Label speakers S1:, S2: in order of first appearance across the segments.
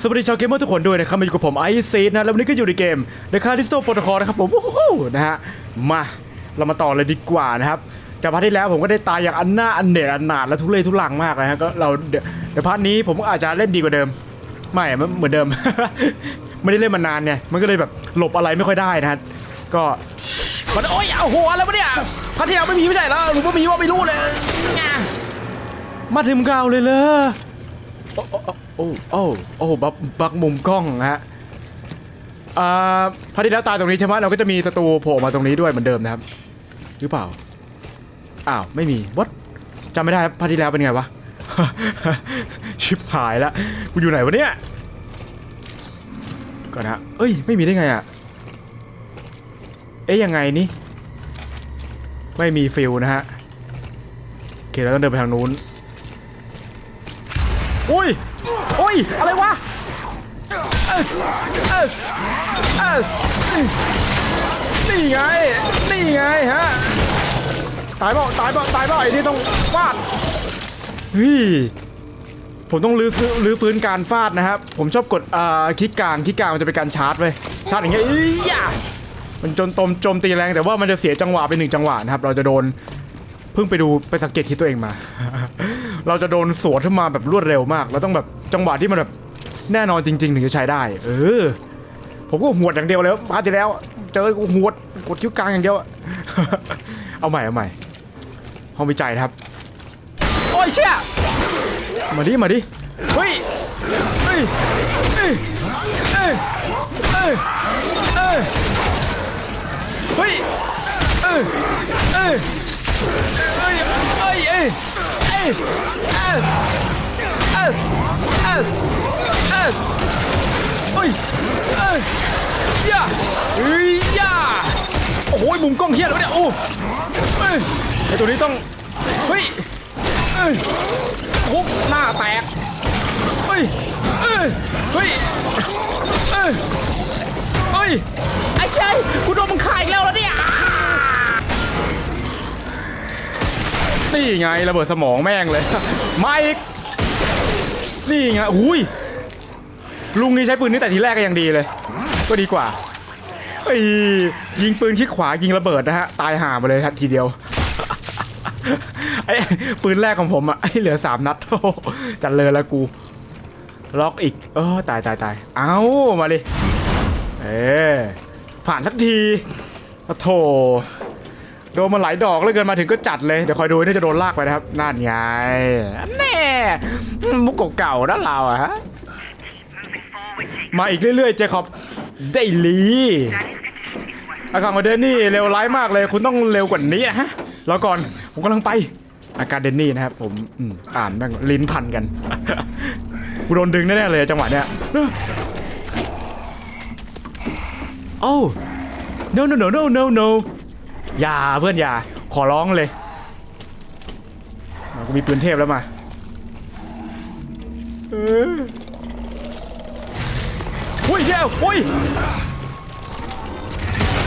S1: สวัสดีชาวเกมเมอร์ทุกคนด้วยนะครับมาอยู่กับผมไอซีนะแล้ววันนี้ก็อยู่ในเกม The c a r d i s t o Protocol นะครับผมโอ้โหนะฮะมาเรามาต่อเลยดีกว่านะครับจากพาร์ทที่แล้วผมก็ได้ตายอย่างอันหน้าอันเหนืออันหนาดและทุเรศทุลังมากนะฮะก็เราเดี๋ยวเดี๋ยวพาร์ทนี้ผมก็อาจจะเล่นดีกว่าเดิม ไม่อะมันเหมือนเดิม ไม่ได้เล่นมานานเนี่ยมันก็เลยแบบหลบอะไรไม่ค่อยได้นะฮะก็มันโอ้ยเอาหัวอะไรวะเนี่ยพาร์ทที่แล้วไม่มีไม่ใช่เหรอหรือว่ามีว่าไม่รู้เลยมาถึงเก่าเลยเลย โอ้โอ้โอ้โอ้บักบักมุมกล้องฮะอ่าพอดีแล้วตายตรงนี้ใช่ไหมเราก็จะมีศัตรูโผล่มาตรงนี้ด้วยเหมือนเดิมนะครับ หรือเปล่า อ้าว ไม่มีวัดจำไม่ได้ครับพาร์ทที่แล้วเป็นไงวะ ชิบหายละกูอยู่ไหนวะเนี่ยก่อนนะเอ้ย ไม่มีได้ไงอะเอ๊ยยังไงนี่ ไม่มีฟิลนะฮะโอเคเราต้องเดินไปทางนู้น อุ้ยอุ้ย อะไรวะนี่ไง นี่ไงฮะ ตายเปล่าตายเปล่าตายเปล่าไอ้ที่ต้องฟาดเฮ้ยผมต้องลื้อฟื้นลื้อฟื้นการฟาดนะครับ ผมชอบกดอ่าคลิกกลางคลิกกลางมันจะเป็นการชาร์จไว้ยชาร์จอย่างเงี้ยอีหย่ามันจนตมโจมตีแรงแต่ว่ามันจะเสียจังหวะไปหนึ่งจังหวะนะครับ เราจะโดน พิ่งไปดูไปสังเกตที่ตัวเองมา เราจะโดนสวนขึ้นมาแบบรวดเร็วมาก เราต้องแบบจังหวะที่มันแบบแน่นอนจริง ๆ ถึงจะใช้ได้ เออ ผมก็หวดอย่างเดียวเลยพาร์ทที่แล้ว เจอกูหวดกดคิ้วกลางอย่างเดียว เอาใหม่เอาใหม่ ห้องวิจัยนะครับ โอ้ยเชี่ย มาดิ มาดิ เฮ้ย เฮ้ย เฮ้ย เฮ้ย เฮ้ย เฮ้ยเฮ้ ย่าเฮ้ยย่าโอ้โหมุมกล้องเฮี้ยแล้วเนี่ยโอ้ไอตัวนี้ต้อง เฮ้ยทุบหน้าแตก เฮ้ย เฮ้ย เฮ้ย เฮ้ย ไอ้เชยกูโดนมึงขายแล้วแล้วเนี่ย นี่ไงระเบิดสมองแม่งเลย มาอีก นี่ไงอุ้ยลุงนี่ใช้ปืนนี้แต่ทีแรกก็ยังดีเลย ก็ดีกว่าเอ้ยิงปืนคลิกขวายิงระเบิดนะฮะ ตายห่าไปเลยทีเดียวไอ้ปืนแรกของผมอะไอ้เหลือสามนัดโอ้จัดเลยแล้วกู ล็อกอีกเออตายตายตายเอามาดิเออผ่านสักทีโอ้โถ โดนมาหลายดอกแล้วเกินมาถึงก็จัดเลย เดี๋ยวคอยดูนี่จะโดนลากไปนะครับนั่นไงแน่มุกเก่าๆนะเราอะฮะมาอีกเรื่อยๆเจคอบได้ลีอาการของเดนนี่เร็วร้ายมากเลย คุณต้องเร็วกว่านี้นะฮะรอก่อนผมกำลังไป อาการเดนนี่นะครับ ผมอืมอ่านแม่งลิ้นพันกันกูโดนดึงแน่ๆเลยจังหวะเนี้ยโอ้ no no no no no no อย่าเพื่อนอย่า ขอร้องเลยมากูมีปืนเทพแล้วมาเอออุ้ยเย้ยอุ้ย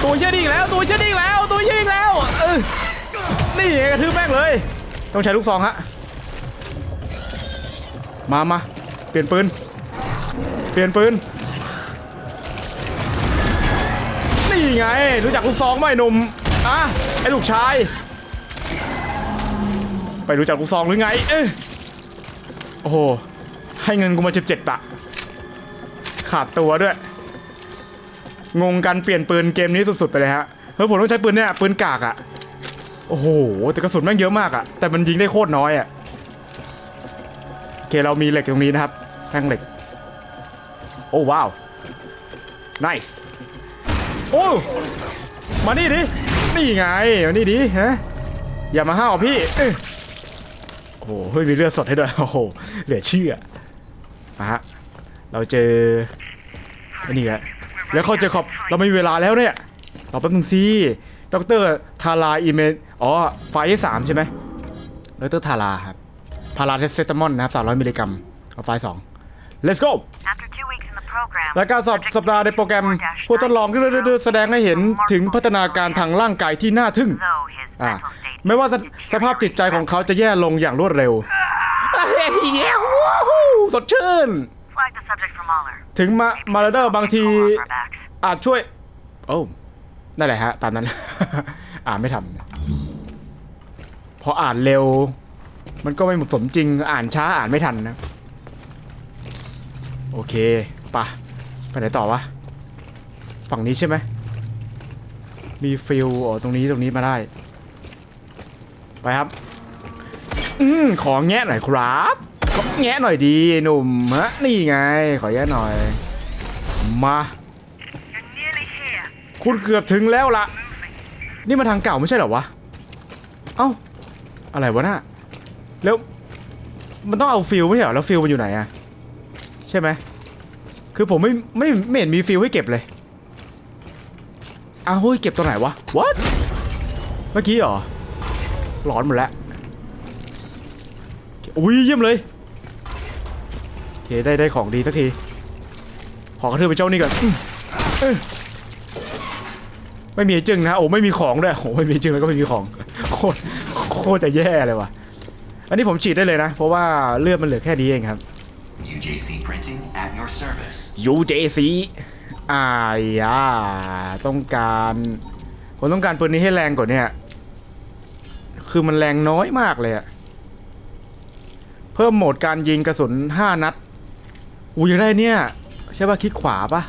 S1: ตัวเชี่ยดีอีกแล้วตัวเชี่ยดีอีกแล้วตัวเชี่ยดีอีกแล้วเออนี่ไงกระทืบแม่งเลย ต้องใช้ลูกซองฮะมามาเปลี่ยนปืน เปลี่ยนปืน นี่ไง รู้จักลูกซองไหมหนุ่ม อะไอ้ลูกชาย ไปรู้จักลูซองหรือไง เอ้โอ้โห ให้เงินกูมาสิบเจ็ดบาทขาดตัวด้วย งงกันเปลี่ยนปืนเกมนี้สุดๆไปเลยฮะเฮ้ยผมต้องใช้ปืนเนี่ยปืนกากอะโอ้โห แต่กระสุนแม่งเยอะมากอะแต่มันยิงได้โคตรน้อยอะโอเคเรามีเหล็กตรงนี้นะครับแท่งเหล็ก โอ้ว้าว nice โอ้ มานี่ดิ นี่ไง มานี่ดิฮะ อย่ามาห้าวพี่ โอ้โหเฮ้ยมีเลือดสดให้ด้วย โอ้โห เหลือเชื่อมาฮะ เราเจออ้นี่แหละ แล้วเขาเจอขอบ เราไม่มีเวลาแล้วเนี่ยรอแป๊บนึงสิดรทาราอีเมนอ๋อ ไฟสามใช่ไหมดรทาราครับพาราเทสเซตามอนนะครับ300มิลลิกรัมเอาไฟสอง let's go
S2: After two weeks in the program,
S1: และการสอบสัปดาห์ในโปรแกรมผู้ทดลองที่เรื่อยๆแสดงให้เห็นถึงพัฒนาการทางร่างกายที่น่าทึ่ง
S2: though his
S1: อ่า
S2: mental state
S1: ไม่ว่าสสภาพจิตใจของเขาจะแย่ลงอย่างรวดเร็วเย้วู้ฮู้สดชื่น
S2: flagged the subject for smaller.
S1: ถึงมามาเดอร์บางที
S2: Pull off our backs.
S1: อาจช่วย โอ้นั่นแหละฮะ ตามนั้น อ่านไม่ทันพออ่านเร็ว มันก็ไม่เหมาะสมจริง อ่านช้าอ่านไม่ทันนะ โอเคปะ ไปไหนต่อวะ ฝั่งนี้ใช่ไหม มีฟิลอ๋อตรงนี้ตรงนี้มาได้ ไปครับ อืมขอแงะหน่อยครับขอแงะหน่อยดีหนุ่มฮะนี่ไง ขอแงะหน่อย มา
S2: You're nearly here.
S1: คุณเกือบถึงแล้วล่ะ นี่มาทางเก่าไม่ใช่เหรอวะ เอ้า อะไรวะน่ะ แล้ว มันต้องเอาฟิลไม่ใช่เหรอ แล้วฟิลมันอยู่ไหนอะใช่ไหม คือผมไม่ไม่ไม่เห็นมีฟิลให้เก็บเลยอ้าวเฮ้ยเก็บตรงไหนวะ what เมื่อกี้เหรอหลอนหมดแล้วอุ้ยเยี่ยมเลยโอเคได้ได้ของดีสักที ขอกระเทืบไปเจ้านี่ก่อนไม่มีจึงนะโอ้ไม่มีของด้วยโอ้ไม่มีจึงแล้วก็ไม่มีของโคตรโคตรจะแย่เลยว่ะอันนี้ผมฉีดได้เลยนะ เพราะว่าเลือดมันเหลือแค่นี้เองครับ
S3: UJC Printing at your service.
S1: UJC อ่ายาต้องการผมต้องการปืนนี้ให้แรงกว่านี้คือมันแรงน้อยมากเลยอะเพิ่มโหมดการยิงกระสุน 5 นัดอูยังได้เนี่ย ใช่ป่ะคลิกขวาป่ะ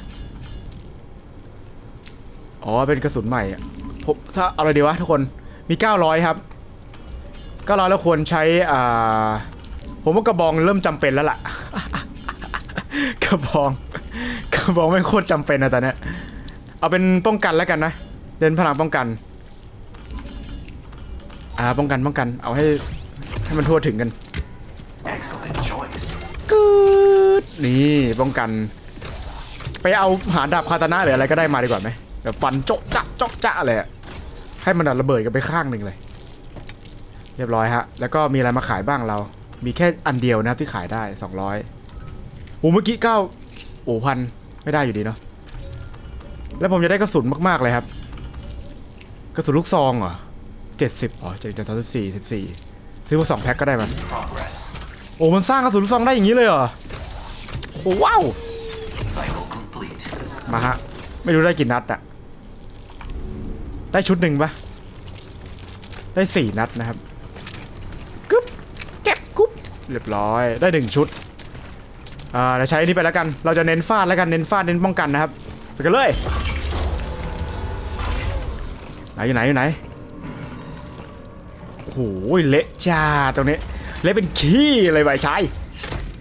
S1: อ๋อ เป็นกระสุนใหม่อะผมถ้าอะไรดีวะทุกคนมี 900 ครับ 900 แล้วควรใช้อ่าผมว่ากระบองเริ่มจำเป็นแล้วล่ะ กระบอง บองไม่งโคตรจำเป็นนะตอนเนี้ยเอาเป็นป้องกันแล้วกันนะเดินพลังป้องกัน อ่าป้องกันป้องกัน เอาให้ให้มันทั่วถึงกัน
S3: Excellent choice.
S1: กึดนี่ป้องกัน ไปเอาหาดาบคาตานะหรืออะไรก็ได้มาดีกว่าไหมแบบฟันโจ๊ะจ๊ะโจ๊ะจ๊ะเลยอะให้มันระเบิดกันไปข้างหนึ่งเลย เรียบร้อยฮะ แล้วก็มีอะไรมาขายบ้างเรา มีแค่อันเดียวนะครับที่ขายได้ 200โอ้เมื่อกี้เก้าโอ้พัน ไม่ได้อยู่ดีเนาะแล้วผมจะได้กระสุนมากๆเลยครับ กระสุนลูกซองเหรอเจ็ดสิบอ๋อเจ็ดสามสิบสี่สิบสี่ซื้อมาสองแพ็คก็ได้มันโอ้มันสร้างกระสุนลูกซองได้อย่างนี้เลยเหรอโอ้ว้าวมาฮะไม่รู้ได้กี่นัดอะได้ชุดหนึ่งปะได้สี่นัดนะครับกึ๊บเก็บกุ๊บเรียบร้อยได้หนึ่งชุด อ่าเดี๋ยวใช้อันนี้ไปแล้วกัน เราจะเน้นฟาดแล้วกัน เน้นฟาด เน้นป้องกันนะครับ ไปกันเลย ไหนอยู่ไหนอยู่ไหน โอ้โห เละจ้าตรงนี้ เละเป็นขี้เลยใบชาย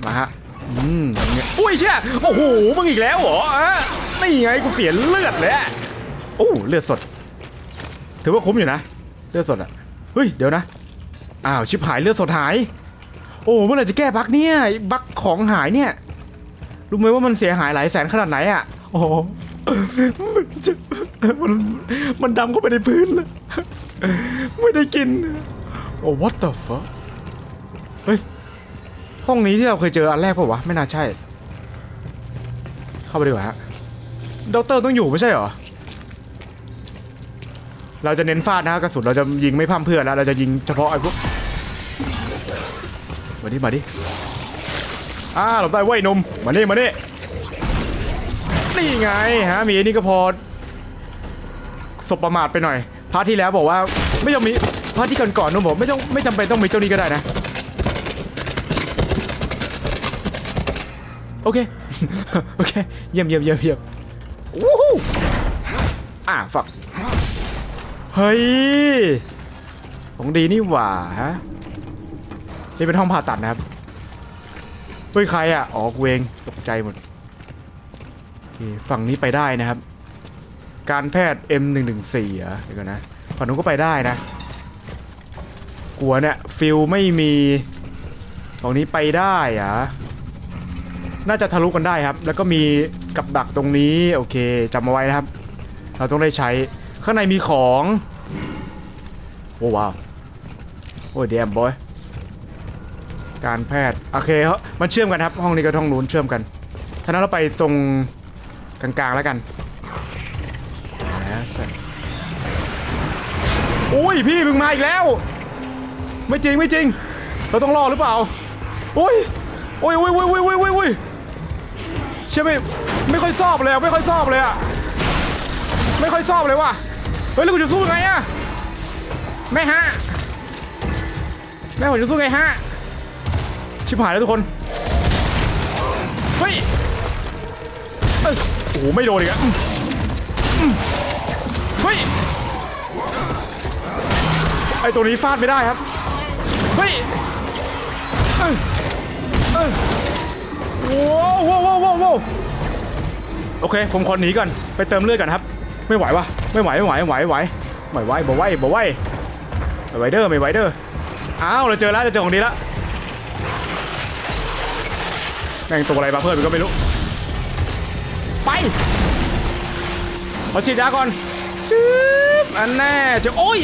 S1: มาฮะ อืมอย่างเงี้ยอุ้ยเชี่ยโอ้โห มึงอีกแล้วเหรออะนี่ไงกูเสียเลือดเลยโอ้เลือดสด ถือว่าคุ้มอยู่นะ เลือดสดอะ เฮ้ย เดี๋ยวนะ อ้าว ชิบหายเลือดสดหาย โอ้เมื่อไหร่จะแก้บั๊กเนี่ยบั๊กของหายเนี่ยรู้ไหมว่ามันเสียหายหลายแสนขนาดไหนอะโอ้มันจะมันมันดำเข้าไปในพื้นเลยไม่ได้กิน โอ้ what the fuck เฮ้ย ห้องนี้ที่เราเคยเจออันแรกป่าวะ ไม่น่าใช่ เข้าไปดีกว่าฮะด็อกเตอร์ต้องอยู่ไม่ใช่เหรอ เราจะเน้นฟาดนะกระสุนเราจะยิงไม่พร่ำเพื่อนแล้ว เราจะยิงเฉพาะไอ้พวก มาดิมาดิอ่าหลบได้เว้ยนมมานี่มานี่นี่ไงฮะมีอ้นี่ก็พอสบประมาทไปหน่อยพาร์ทที่แล้วบอกว่าไม่ต้องมีพาร์ทที่ก่อนๆนุ่มบอกไม่ต้องไม่จำเป็นต้องมีเจ้านี้ก็ได้นะโอเคโอเคเยี่ยมเยี่ยมเยี่ยมเยี่ยมวู้ฮู้อะฝักเฮ้ยของดีนี่หว่าฮะ นี่เป็นห้องผ่าตัดนะครับเฮ้ยใครอะอ๋อกเองตกใจหมดฝั่งนี้ไปได้นะครับ การแพทย์ M114 อะเดี๋ยวก่อนนะฝั่งนู้นก็ไปได้นะกลัวเนี่ยฟิลไม่มีฝั่งนี้ไปได้อะน่าจะทะลุกันได้ครับ แล้วก็มีกับดักตรงนี้โอเคจำเอาไว้นะครับ เราต้องได้ใช้ข้างในมีของ โอ้ว้าว โอ้ยเดียมบอย การแพทย์โอเคเขามันเชื่อมกันครับ ห้องนี้กับห้องนู้นเชื่อมกันท่านั้นเราไปตรงกลางๆแล้วกันแหมใส่โอ้ยพี่มึงมาอีกแล้ว ไม่จริงไม่จริง เราต้องรอหรือเปล่าโอ้ยโอ้ยโอ้ยโอ้ยโอ้ยโอ้ยโอ้ยโอ้ยเชื่อไม่ไม่ค่อยชอบเลยอะไม่ค่อยชอบเลยอะไม่ค่อยชอบเลยว่ะเฮ้ยแล้วกูจะสู้ไงอะแม่ฮะแม่ผมจะสู้ไงฮะ ชิบหายแล้วทุกคน เฮ้ยโอ้โหไม่โดนอีกอะอืมอืมเฮ้ย ไอตัวนี้ฟาดไม่ได้ครับ เฮ้ยเอ้ยเอ้ยว้าวว้าวว้าวว้าวว้าวโอเค ผมขอหนีก่อน ไปเติมเลือดก่อนครับ ไม่ไหววะไม่ไหว ไม่ไหว ไม่ไหว ไม่ไหว ไม่ไหวบ่ไหวบ่ไหวไม่ไหวเด้อไม่ไหวเด้ออ้าว เราเจอแล้ว เราเจอของดีแล้ว แม่งตัวอะไรมาเพิ่มก็ไม่รู้ ไปขอฉีดยาก่อนจึ๊บอันแน่จะโอ้ย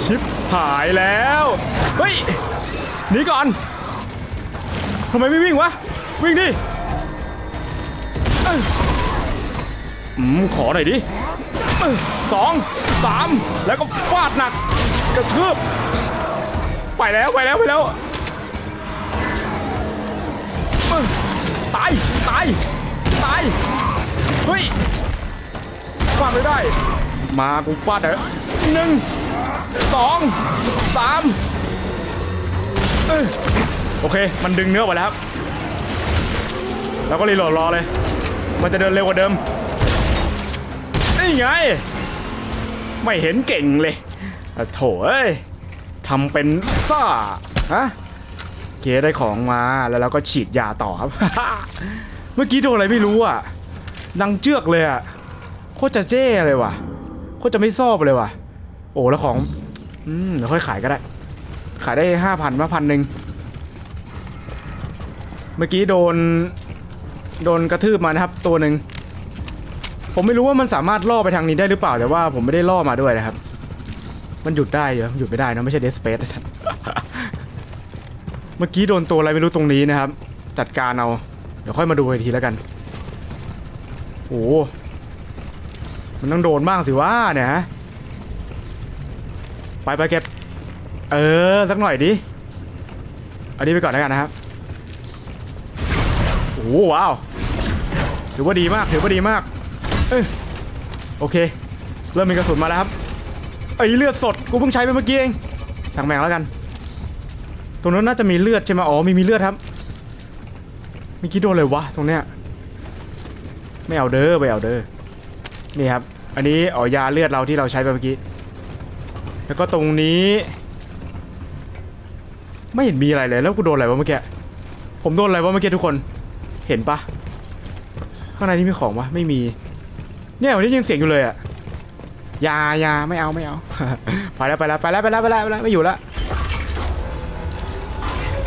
S1: ชิปหายแล้ว เฮ้ย หนีก่อนทำไมไม่วิ่งวะ วิ่งดิอืมขอหน่อยดิสองสามแล้วก็ฟาดหนักกระทืบไปแล้วไปแล้วไปแล้ว ตายตาย ตาย เฮ้ยฟาดไม่ได้ มากูฟาดเถอะหนึ่งสองสามเอ้ยโอเค มันดึงเนื้อไปแล้วครับแล้วก็รีโหลดรอเลย มันจะเดินเร็วกว่าเดิม นี่ไง ไม่เห็นเก่งเลยโถเอ้ยทำเป็นซ่า ฮะ เกได้ของมาแล้วเราก็ฉีดยาต่อครับ เมื่อกี้โดนอะไรไม่รู้อะดังเจือกเลยอะโคตรจะเจ้เลยว่ะโคตรจะไม่ชอบเลยว่ะ โอ้แล้วของอืมเดี๋ยวค่อยขายก็ได้ ขายได้ห้าพันมาพันหนึ่งเมื่อกี้โดนโดนกระทืบมานะครับตัวหนึ่งผมไม่รู้ว่ามันสามารถล่อไปทางนี้ได้หรือเปล่าแต่ว่าผมไม่ได้ล่อมาด้วยนะครับ มันหยุดได้เหรอหยุดไม่ได้นะไม่ใช่เดสเปซ เมื่อกี้โดนตัวอะไรไม่รู้ตรงนี้นะครับ จัดการเอา เดี๋ยวค่อยมาดูอีกทีแล้วกันโอ้โหมันต้องโดนบ้างสิว่าเนี่ยฮะไปไปเก็บ เออ สักหน่อยดิ อันนี้ไปก่อนแล้วกันนะครับ โอ้โหว้าว ถือว่าดีมาก ถือว่าดีมาก เอ้ยโอเค เริ่มมีกระสุนมาแล้วครับไอ้เลือดสด กูเพิ่งใช้ไปเมื่อกี้เองช่างแม่งแล้วกัน ตรงนั้นน่าจะมีเลือดใช่ไหมอ๋อมีมีเลือดครับเมื่อกี้โดนเลยวะตรงเนี้ยไม่เอาเด้อไปเอาเด้อนี่ครับ อันนี้อ๋อยาเลือดเราที่เราใช้ไปเมื่อกี้ แล้วก็ตรงนี้ ไม่เห็นมีอะไรเลยแล้วกูโดนอะไรวะเมื่อกี้ผมโดนอะไรวะเมื่อกี้ทุกคนเห็นปะข้างในนี่มีของปะไม่มี เนี่ยวันนี้ยังเสียงอยู่เลยอะยายาไม่เอาไม่เอาไปแล้วไปแล้วไปแล้วไปแล้วไปแล้วไปแล้วไม่อยู่แล้ว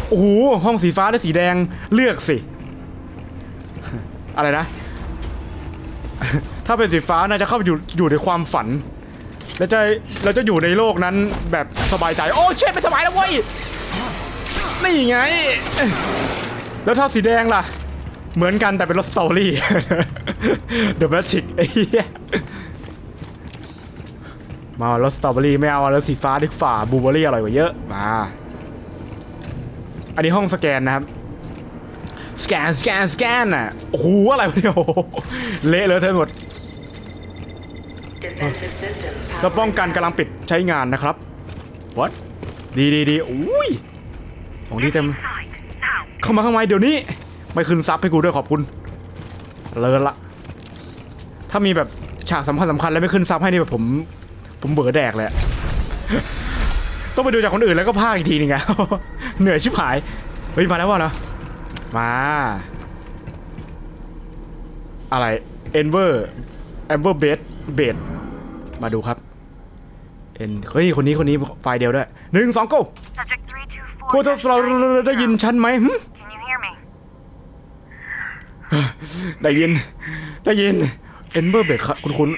S1: โอ้โหห้องสีฟ้าและสีแดงเลือกสิ อะไรนะ ถ้าเป็นสีฟ้าน่าจะเข้าไปอยู่อยู่ในความฝัน แล้วจะเราจะอยู่ในโลกนั้นแบบสบายใจ โอ้เช็ดไม่สบายแล้วเว้ยนี่ไง แล้วถ้าสีแดงล่ะ เหมือนกันแต่เป็นรถสตอรี่ The Magic ไอ้เหี้ยมารถสตรอเบอรี่ไม่เอาแล้วสีฟ้าดีฝ่าบลูเบอรี่อร่อยกว่าเยอะ มา อันนี้ห้องสแกนนะครับ สแกนสแกนสแกนน่ะโอ้โหอะไรวะเนี่ยโอ้โหเละเลยเธอะหมด
S4: Defensive systems
S1: แล้วป้องกันกำลังปิดใช้งานนะครับ what ดีดีดีอุ้ยของดีเต็ม เข้ามาข้างในเดี๋ยวนี้ ไม่ขึ้นซับให้กูด้วยขอบคุณ เลิศละ ถ้ามีแบบฉากสำคัญสำคัญแล้วไม่ขึ้นซับให้นี่แบบผม ผมเบื่อแดกเลยอะ ต้องไปดูจากคนอื่นแล้วก็พากอีกทีนึงอะ เหนื่อยชิบหาย เฮ้ยมาแล้ววะเนาะมา อะไรเอนเวอร์เอนเวอร์เบสเบสมาดูครับเอ็นเฮ้ยคนนี้คนนี้ไฟล์เดียวด้วยหนึ่งสอง go
S2: Subject 324.
S1: พวกเราได้ยินฉันไหมหึ
S2: Can you hear me?
S1: ได้ยิน ได้ยินเอนเบอร์เบกคุณคุณ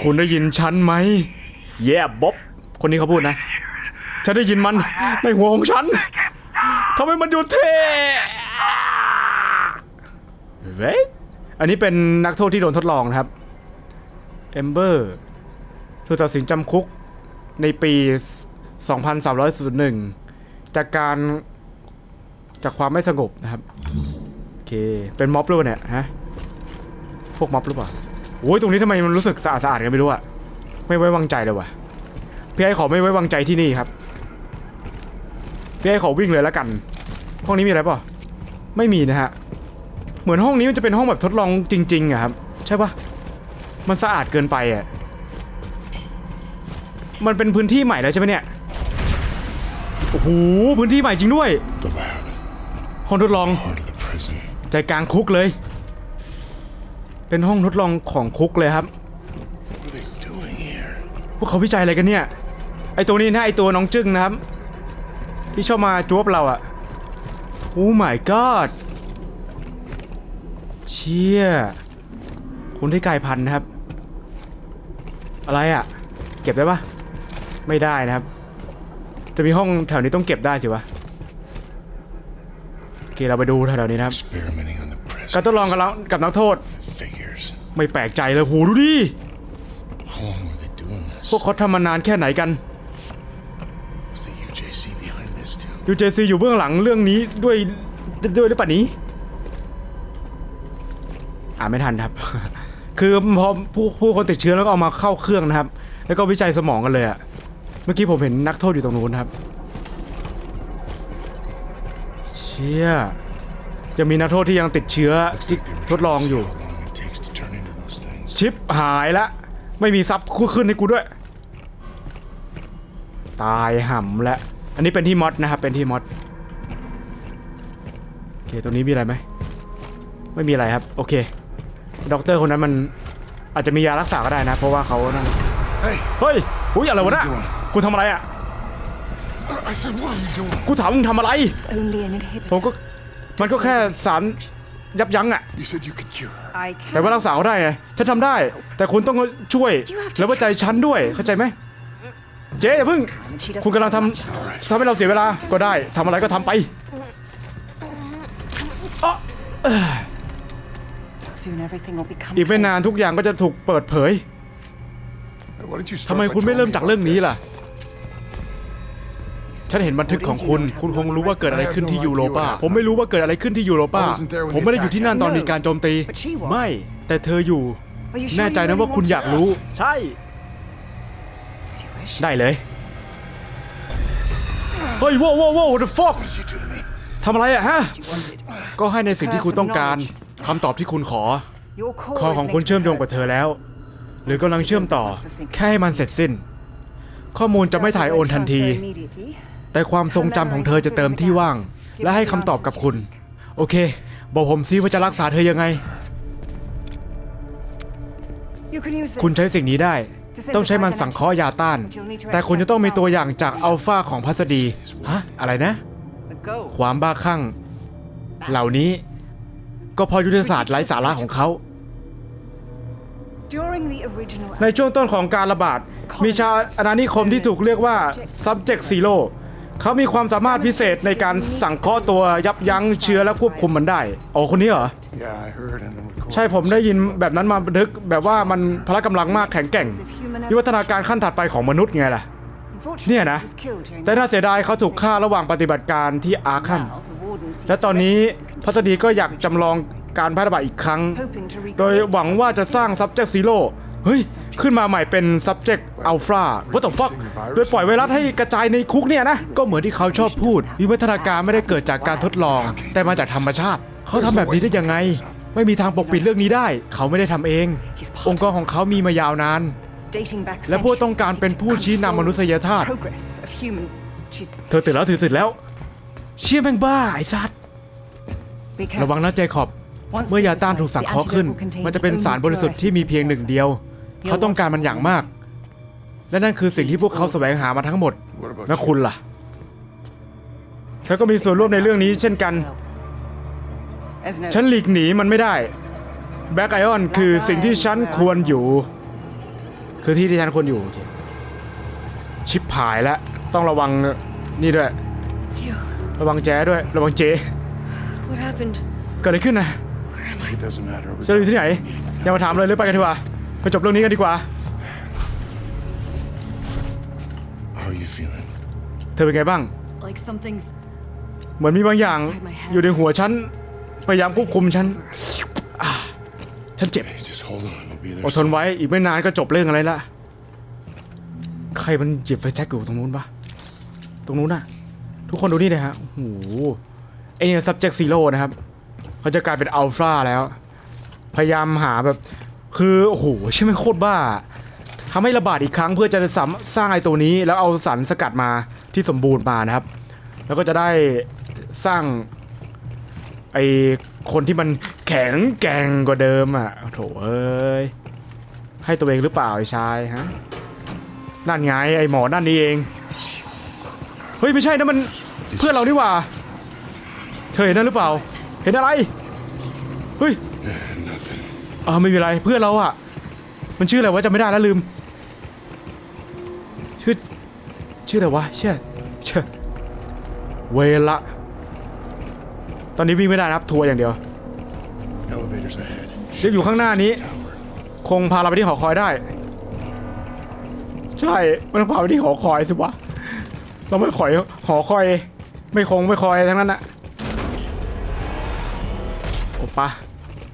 S1: คุณได้ยินฉันไหมแย่บ๊อบ คนนี้เขาพูดนะฉันได้ยินมันในหัวของฉันทำไมมันหยุดเทเว้ยอันนี้เป็นนักโทษที่โดนทดลองนะครับเอมเบอร์ถูกตัดสินจำคุกในปี 2301 จากการจากความไม่สงบนะครับ โอเค เป็นม็อบหรือเปล่าเนี่ยฮะ พวกม็อบหรือเปล่าโอ้ยตรงนี้ทำไมมันรู้สึกสะอาดสะอาดกันไม่รู้อะไม่ไว้วางใจเลยว่ะ พี่ไอ้ขอไม่ไว้วางใจที่นี่ครับ พี่ไอ้ขอวิ่งเลยแล้วกัน ห้องนี้มีอะไรเปล่าไม่มีนะฮะ เหมือนห้องนี้มันจะเป็นห้องแบบทดลองจริงๆอะครับ ใช่ปะมันสะอาดเกินไปอะมันเป็นพื้นที่ใหม่แล้วใช่ไหมเนี่ย โอ้โห พื้นที่ใหม่จริงด้วย
S4: The lab,
S1: ห้องทดลอง
S4: part of the prison.
S1: ใจกลางคุกเลย เป็นห้องทดลองของคุกเลยครับ
S4: What are they doing here?
S1: พวกเขาวิจัยอะไรกันเนี่ย ไอตัวนี้นะไอตัวน้องจึ้งนะครับ ที่ชอบมาจวบเราอะโอ้ my god เชี่ยคุณที่กลายพันธุ์นะครับ อะไรอะเก็บได้ปะไม่ได้นะครับ จะมีห้องแถวนี้ต้องเก็บได้สิวะโอเคเราไปดูแถวๆนี้นะครับ
S4: Experimenting on the
S1: การ
S4: prison.
S1: ทดลองกับเรากับนักโทษ
S4: Figures.
S1: ไม่แปลกใจเลยโหดูดิ
S4: How long were they doing this?
S1: พวกเขาทำมานานแค่ไหนกัน ยูเจซีอยู่เบื้องหลังเรื่องนี้ด้วยด้วยหรือเปล่านี้ อ่านไม่ทันครับ คือพอผู้ผู้คนติดเชื้อแล้วก็เอามาเข้าเครื่องนะครับ แล้วก็วิจัยสมองกันเลยอะเมื่อกี้ผมเห็นนักโทษอยู่ตรงนู้นครับ เชี่ยยังมีนักโทษที่ยังติดเชื้อทดลองอยู่ ชิปหายละ ไม่มีซับคู่ขึ้นให้กูด้วย ตายห่ำแล้ว อันนี้เป็นที่มอดนะครับ เป็นที่มอดโอเคตรงนี้มีอะไรไหมไม่มีอะไรครับ โอเคด็อกเตอร์คนนั้นมันอาจจะมียารักษาก็ได้นะ เพราะว่าเขานั่น
S4: Hey,
S1: เฮ้ยอุ้ยอะไรวะน่ะ
S4: What are you doing?
S1: กูทำอะไรอะ
S4: I said, what are you doing?
S1: กูถามมึงทำอะไร
S5: It's only an inhibitor.
S1: ผมก็มันก็แค่สารยับยั้งอะ
S4: You said you could cure her.
S5: I
S1: แต่ว่า
S5: can.
S1: รักษาเขาได้ไงฉันทำได้ แต่คุณต้องช่วย
S5: You have to
S1: แล้วว่าใจฉันด้วยเข้าใจไหม เจ๊อย่าเพิ่ง
S5: And she doesn't
S1: คุณกำลังท
S5: have much. ำ
S1: ทำให้เราเสียเวลาก็ได้ทำอะไรก็ทำไปอ๊ะ
S5: Soon everything will become
S1: อีกไม่
S5: clear.
S1: นานทุกอย่างก็จะถูกเปิดเผย
S4: Why didn't you
S1: ทำ
S4: start
S1: ไม
S4: by
S1: คุณไม่
S4: telling
S1: เริ่ม
S4: me
S1: จาก
S4: about
S1: เรื่องนี้
S4: this?
S1: ล่ะ ฉันเห็นบันทึกของคุณ คุณคงรู้ว่าเกิดอะไรขึ้นที่ยูโรปาผมไม่รู้ว่าเกิดอะไรขึ้นที่ยูโรปา
S4: I wasn't there when
S1: ผมไม่ได้อยู่ที่นั่นตอน
S5: No,
S1: มีการโจมตี
S5: but she was.
S1: ไม่ แต่เธออยู่
S5: Are you sure
S1: แน่ใจ
S5: you
S1: นะ
S5: really
S1: ว่าคุณ
S5: want
S1: อยาก
S5: to?
S1: รู้ ใช่
S5: Do you wish?
S1: ได้เลย เฮ้ยว้าวว้าวว้าว the fuck
S4: What did you do to me?
S1: ทำอะไรอะฮะ
S5: You wanted.
S1: ก็ให้ในสิ่งที่คุณต้องการคำตอบที่คุณขอ
S5: Your core
S1: คอ
S5: is
S1: ของคุณ
S5: linked
S1: เชื่อม
S5: to
S1: โยงกับ
S5: hers.
S1: เธอแล้ว หรือกำลังเชื่อมต่อ แค่ให้มันเสร็จสิ้น ข้อมูลจะไม่ถ่ายโอนทันที
S5: Transfer immediately.
S1: แต่ความทรงจำของเธอจะเติมที่ว่าง และให้คำตอบกับคุณ โอเค บอกผมซิว่าจะรักษาเธอยังไง
S5: You can use this.
S1: คุณใช้สิ่งนี้ได้ ต้องใช้มันสังเคราะห์ยาต้าน แต่คุณจะต้องมีตัวอย่างจากอัลฟาของพัสดีฮะอะไรนะ ความบ้าคลั่ง เหล่านี้ ก็พอยุทธศาสตร์ไร้สาระของเขา ในช่วงต้นของการระบาด มีชาวอาณานิคมที่ถูกเรียกว่า subject zero เขามีความสามารถพิเศษในการสังเคราะห์ตัวยับยั้งเชื้อและควบคุมมันได้โอ้คนนี้เหรอ ใช่ผมได้ยินแบบนั้นมาบันทึกแบบว่ามันพละกำลังมากแข็งแกร่งวิวัฒนาการขั้นถัดไปของมนุษย์ไงล่ะ เนี่ยนะ แต่น่าเสียดายเขาถูกฆ่าระหว่างปฏิบัติการที่อาคันและตอนนี้พัสดีก็อยากจำลองการแพร่ระบาดอีกครั้ง โดยหวังว่าจะสร้าง subject zero เฮ้ย ขึ้นมาใหม่เป็น subject alpha what the fuck โดยปล่อยไวรัสให้กระจายในคุกเนี่ยนะ ก็เหมือนที่เขาชอบพูด วิวัฒนาการไม่ได้เกิดจากการทดลอง แต่มาจากธรรมชาติ เขาทำแบบนี้ได้ยังไง ไม่มีทางปกปิดเรื่องนี้ได้ เขาไม่ได้ทำเอง องค์กรของเขามีมายาวนาน และผู้ต้องการเป็นผู้ชี้นำมนุษยชาติ เธอตื่นแล้วตื่นตื่นแล้ว เชี่ยแม่งบ้าไอ้สัตว์ระวังนะเจคอบ เมื่อยาต้านถูกสังเคราะห์ขึ้น มันจะเป็นสารบริสุทธิ์ที่มีเพียงหนึ่งเดียว เขาต้องการมันอย่างมาก และนั่นคือสิ่งที่พวกเขาแสวงหามาทั้งหมด
S4: What about
S1: แล้ว
S4: you?
S1: คุณล่ะเธอก็มีส่วนร่วมในเรื่องนี้เช่นกัน
S5: As noted,
S1: ฉันหลีกหนีมันไม่ได้ แบ็กไอออนคือสิ่งที่ฉันควรอยู่ คือที่ที่ฉันควรอยู่โอเคชิปหายแล้ว ต้องระวังนี่ด้วย
S6: It's you.
S1: ระวังแจ้ด้วย ระวังเจ
S6: What happened?
S1: เกิดอะไรขึ้นนะ
S4: It doesn't matter. It was
S1: จะอยู่ที่ไหน อย่ามาถามเลยหรือไปกันดีกว่า ไปจบเรื่องนี้กันดีกว่า
S4: How are you feeling?
S1: เธอเป็นไงบ้าง
S6: Like something's
S1: เหมือนมีบางอย่างอยู่ในหัวฉัน พยายามควบคุมฉันอ่าฉันเจ็บ
S4: Hey, just hold on. We'll be
S1: อ
S4: there.
S1: ดทนไว้อีกไม่นานก็จบเรื่องอะไรละใครมันหยิบไฟแช็กอยู่ตรงนู้นปะตรงนู้นน่ะ ทุกคนดูนี่เลยฮะโอ้โหไอเนี่ย subject zero นะครับ เขาจะกลายเป็นอัลฟาแล้ว พยายามหาแบบ คือโอ้โหใช่ไหมโคตรบ้าทำให้ระบาดอีกครั้งเพื่อจะสามสร้างไอ้ตัวนี้ แล้วเอาสารสกัดมาที่สมบูรณ์มานะครับ แล้วก็จะได้สร้างไอคนที่มันแข็งแกร่งกว่าเดิมอะโถเอ้ยให้ตัวเองหรือเปล่าไอ้ชายฮะนั่นไงไอ้หมอนั่นนี่เองเฮ้ยไม่ใช่นะมันเพื่อนเรานี่หว่าเธอเห็นนั่นหรือเปล่า เห็นอะไรเฮ้ย เออไม่มีอะไรเพื่อนเราอะมันชื่ออะไรวะจำไม่ได้แล้วลืม ชื่อ ชื่ออะไรวะเชี่ยเชี่ยเวละ ตอนนี้วิ่งไม่ได้นะครับทัวร์อย่างเดียว
S4: Elevators ahead.
S1: เดี๋ยวอยู่ข้างหน้านี้
S4: Tower.
S1: คงพาเราไปที่หอคอยได้ ใช่ มันต้องพาไปที่หอคอยสิวะ เราไม่คอยหอคอย ไม่คงไม่คอยทั้งนั้นอะโอปะ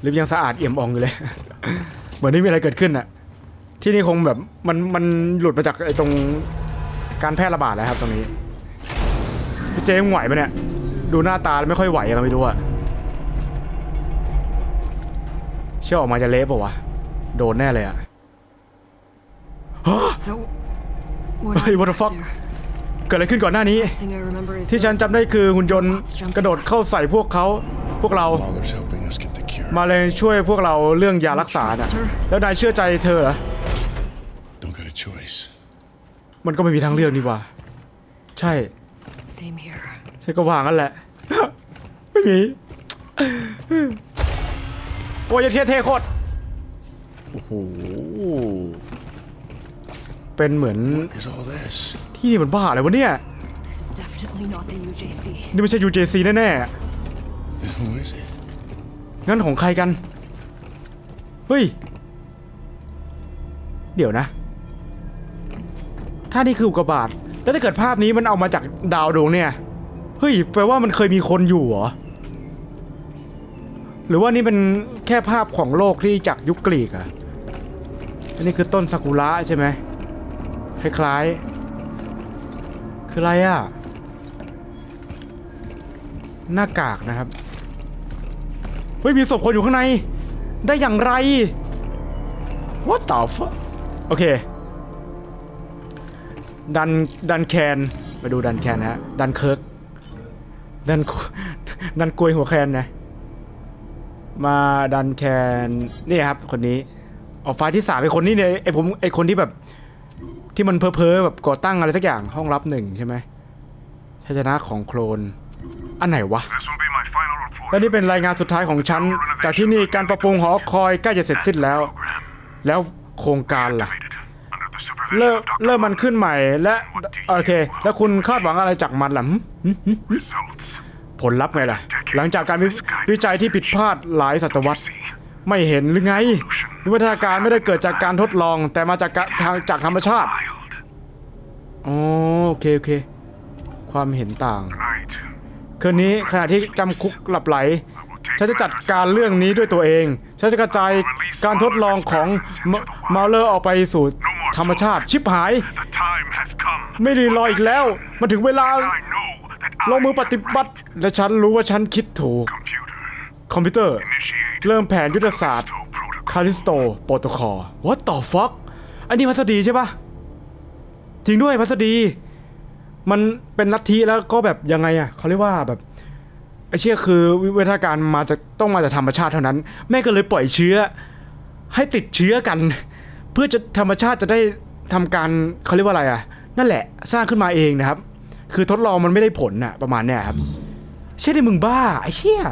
S1: ลิฟต์ยังสะอาดเอี่ยมอ่องอยู่เลย เหมือนไม่มีอะไรเกิดขึ้นอะที่นี่คงแบบมันมันหลุดมาจากไอ้ตรงการแพร่ระบาดแล้วครับตรงนี้พี่เจมงไหวปะเนี่ย ดูหน้าตาแล้วไม่ค่อยไหวอะไรไม่รู้อะเชื่อออกมาจะเละปะวะ โดนแน่เลยอะ
S6: So, what
S1: Hey,
S6: happened
S1: what the
S6: back
S1: fuck?
S6: there?
S1: เกิดอะไรขึ้นก่อนหน้านี้
S6: Thing I remember is
S1: ที่ฉัน
S6: those
S1: จำได้คือหุ่นยนต์กระโดดเข้าใส่พวกเขาพวกเรา มาเลยช่วยพวกเราเรื่องยารักษาน่ะแล้วนายเชื่อใจเธอเหรอ
S4: Don't got a choice.
S1: มันก็ไม่มีทางเลือกนี่หว่า ใช่
S6: Same here.
S1: ฉันก็วางกันแหละ ไม่มี โอ้ยเท่เท่โคตรโอ้โหเป็นเหมือน
S4: What is all this?
S1: ที่นี่มันบ้าอะไรวะเนี่ย
S6: This is definitely not the UJC.
S1: นี่ไม่ใช่ UJC แน่
S4: Then who is it?
S1: ๆ งั้นของใครกัน เฮ้ย เดี๋ยวนะ ถ้านี่คืออุกกาบาตแล้วถ้าเกิดภาพนี้มันเอามาจากดาวดวงเนี่ย เฮ้ย แปลว่ามันเคยมีคนอยู่เหรอ หรือว่านี่เป็นแค่ภาพของโลกที่จากยุคกรีกอะอันนี้คือต้นซากุระใช่ไหมคล้ายๆ คืออะไรอะหน้ากากนะครับ เฮ้ยมีศพคนอยู่ข้างใน ได้อย่างไร What the fuck โอเค ดัน ดันแคนมาดูดันแคนนะฮะ ดันเคิร์ก ดัน ดันกลวยหัวแคนนะ มาดันแคนนี่ครับ คนนี้ ออกไฟล์ที่สามไอคนนี้เนี่ยไอผมไอคนที่แบบ ที่มันเพ้อเพ้อๆแบบก่อตั้งอะไรสักอย่างห้องรับหนึ่งใช่ไหมชัยชนะของโคลน อันไหนวะ และนี่เป็นรายงานสุดท้ายของฉัน จากที่นี่การปรับปรุงหอคอยใกล้จะเสร็จสิ้นแล้ว แล้วโครงการล่ะ เริ่มเริ่มมันขึ้นใหม่และโอเค แล้วคุณคาดหวังอะไรจากมันล่ะผลลัพธ์ไงล่ะ หลังจากการวิวิจัยที่ผิดพลาดหลายศตวรรษ ไม่เห็นหรือไงวิวัฒนาการไม่ได้เกิดจากการทดลอง แต่มาจากทางจากธรรมชาติอ๋อโอเคโอเค ความเห็นต่าง
S7: Right.
S1: คืนนี้ขณะที่จำคุกหลับไหล ฉันจะจัดการเรื่องนี้ด้วยตัวเอง ฉันจะกระจายการทดลองของมาเลอร์ออกไปสู่ธรรมชาติชิบหาย ไม่ได้รออีกแล้ว มันถึงเวลาลงมือปฏิบัติ และฉันรู้ว่าฉันคิดถูก คอมพิวเตอร์ เริ่มแผนยุทธศาสตร์คาริสโตโปรโตคอล What the fuck อันนี้พัสดีใช่ปะจริงด้วยพัสดี มันเป็นลัทธิแล้วก็แบบยังไงอะเขาเรียกว่าแบบไอเชี่ยคือวิวัฒนาการมาจากต้องมาจากธรรมชาติเท่านั้น แม่ก็เลยปล่อยเชื้อ ให้ติดเชื้อกัน เพื่อจะธรรมชาติจะได้ทำการเขาเรียกว่าอะไรอะนั่นแหละสร้างขึ้นมาเองนะครับ คือทดลองมันไม่ได้ผลน่ะประมาณเนี้ยครับ เชี่ยนี่มึงบ้าไอ้เชี่ย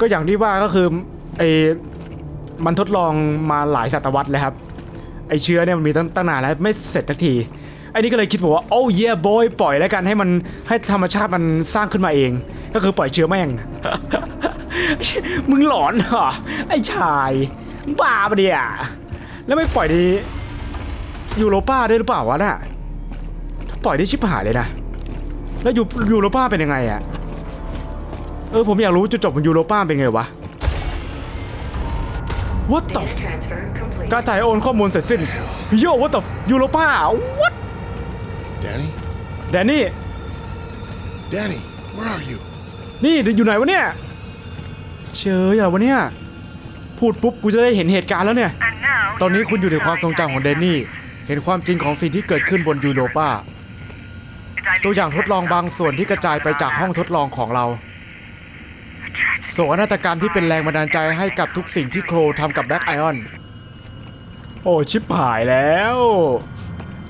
S1: ก็อย่างที่ว่าก็คือไอมันทดลองมาหลายศตวรรษแล้วครับไอเชื้อเนี่ยมันมีตั้งตั้งนานแล้วไม่เสร็จสักที อ้นี่ก็เลยคิดบอกว่าโอ้เย่บอยปล่อยแล้วกันให้มันให้ธรรมชาติมันสร้างขึ้นมาเอง ก็คือปล่อยเชื้อแม่ง มึงหลอนเหรอไอ้ชายบ้าปะเนี่ยแล้วไม่ปล่อยในยูโรป้าด้หรือเปล่าวะน่ะปล่อยได้ชิบหายเลยนะแล้วยูยูโรป้าเป็นยังไงอะเออผมอยากรู้จุดจบของยูโรป้าเป็นไงวะ What the การถ่ายโอนข้อมูลเสร็จสิ้นโย่ What the ยูโรป้า What
S4: Danny?
S1: แดนนี่
S4: Danny, where are you?
S1: นี่อยู่ไหนวะเนี่ย เชยอะวะเนี่ย พูดปุ๊บกูจะได้เห็นเหตุการณ์แล้วเนี่ย
S2: And now,
S1: ตอนนี้คุณอยู่ในความทรงจำของแดนนี่ เห็นความจริงของสิ่งที่เกิดขึ้นบนยูโรป้า ตัวอย่างทดลองบางส่วนที่กระจายไปจากห้องทดลองของเรา โศกนาฏกรรมที่เป็นแรงบันดาลใจให้กับทุกสิ่งที่โครทำกับแบล็กไอออน โอ้ชิบหายแล้ว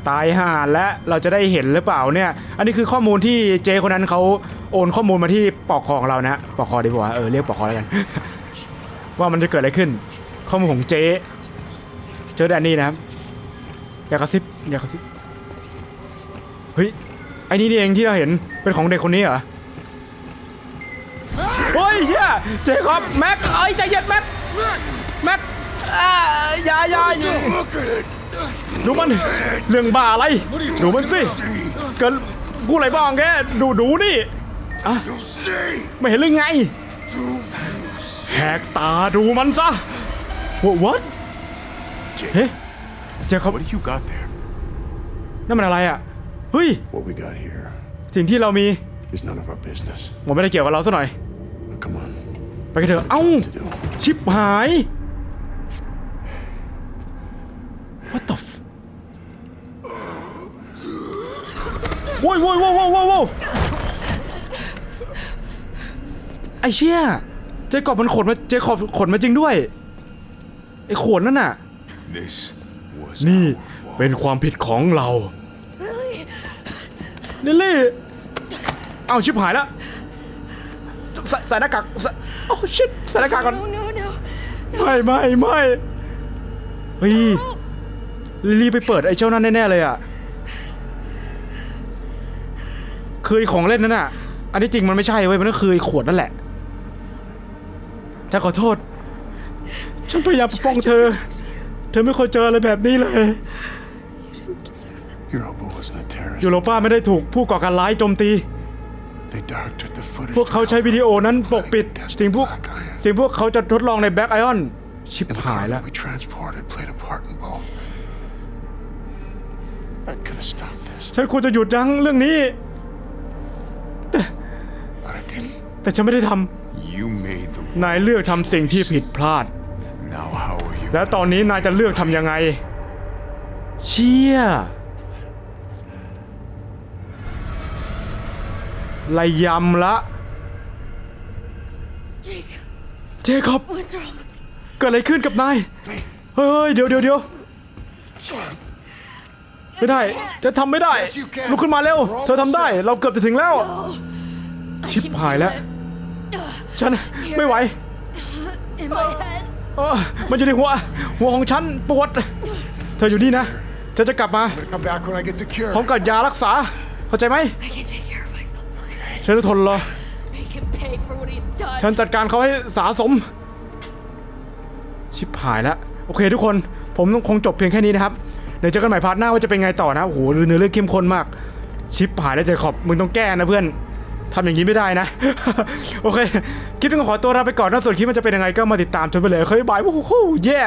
S1: ตายห่าและเราจะได้เห็นหรือเปล่าเนี่ย อันนี้คือข้อมูลที่เจคนนั้นเขาโอนข้อมูลมาที่ปอกคอของเรานะปอกคอดีกว่าเออเรียกปอกคอแล้วกัน ว่ามันจะเกิดอะไรขึ้น ข้อมูลของเจเจอแดนนี่นะครับอย่ากระซิบอย่ากระซิบเฮ้ยไอ้นี่นี่เองที่เราเห็นเป็นของเด็กคนนี้เหรอเฮ้ยเฮียเจคอบแม็กเอ้ยใจเย็นแม็กแม็กอ่าอย่าอย่าอย่า ดูมันเรื่องบ้าอะไร ดูมันสิเกินพูดอะไรบ้างแกดูดูนี่อะไม่เห็นเรื่องไงแหกตาดูมันซะ What เฮ้ยเจคอบ
S4: What do you got there?
S1: นั่นมันอะไรอะเฮ้ย
S4: What we got here
S1: สิ่งที่เรามี
S4: is none of our business.
S1: ผมไม่ได้เกี่ยวกับเราซะหน่อย
S4: Now, come on.
S1: ไปกันเถอะเอ้า
S4: To do.
S1: ชิบหาย What the f ว้ยโว้ยโว้ยโว้ยโว้ยโว้ยไอเชี่ยเจคอบมันขนมาเจคอบขนมาจริงด้วยไอขวดนั่นน่ะ นี่เป็นความผิดของเราลิลลี่เอาชิบหายแล้วใส่ใส่หน้ากากใส่โอ้ชิบใส่หน้ากากก่อนไม่ไม่ไม่เฮ้ยลิลลี่ไปเปิดไอ้เจ้านั่นแน่ๆเลยอะ คือไอ้ของเล่นนั่นอะ อันที่จริงมันไม่ใช่เว้ย มันก็คือไอ้ขวดนั่นแหละ ฉันขอโทษ ฉันพยายามปกป้องเธอ เธอไม่เคยเจออะไรแบบนี้เลย
S4: Europa wasn't a terrorist.
S1: ยูโรป้าไม่ได้ถูกผู้ก่อการร้ายโจมตี
S4: They doctored the footage.
S1: พวกเขาใช้วิดีโอนั้นปกปิด สิ่งพวกสิ่งพวกเขาจะทดลองในแบ็กไอออนชิบ
S4: And the
S1: หาย
S4: car
S1: แล้ว
S4: that we transported played a part in both. I could have stopped this,
S1: ฉันควรจะหยุดยั้งเรื่องนี้
S4: but I didn't.
S1: แต่ฉันไม่ได้ท
S4: You made the ำ
S1: นายเลือกทำสิ่งที่ผิดพลาด
S4: Now how are you?
S1: และตอนนี้นายจะเลือกทำยังไง เชี่ยระยำละ
S6: Jake,
S1: เจคอบ
S6: what's wrong?
S1: เกิดอะไรขึ้นกับนาย เฮ้ย เดี๋ยวเดี๋ยวเดี๋ยว ไม่ได้จะทำไม่ได้ ลุกขึ้นมาเร็ว เธอทำได้ เราเกือบจะถึงแล้ว ชิบหายแล้ว ฉันไม่ไหว
S6: In my head.
S1: เออมันอยู่ในหัว หัวของฉันปวด เธออยู่นี่นะฉันจะกลับมา
S4: Come back when I get the cure.
S1: พร้อมกับยารักษา เข้าใจไหม
S6: I can take care of myself.
S1: ฉันจะทนรอ
S6: Make him pay for what he's done.
S1: ฉันจัดการเขาให้สาสม ชิบหายแล้ว โอเคทุกคนผมต้องคงจบเพียงแค่นี้นะครับ เดี๋ยวเจอกันใหม่พาร์ทหน้าว่าจะเป็นไงต่อนะโอ้โหเนื้อเรื่องเข้มข้นมาก ชิปหายแล้วเจคอบมึงต้องแก้นะเพื่อนทำอย่างนี้ไม่ได้นะ โอเค คลิปนี้ก็ขอตัวลาไปก่อนนะส่วนคลิปมันจะเป็นยังไงก็มาติดตามชมไปเลย เคยบายวู้โหเย้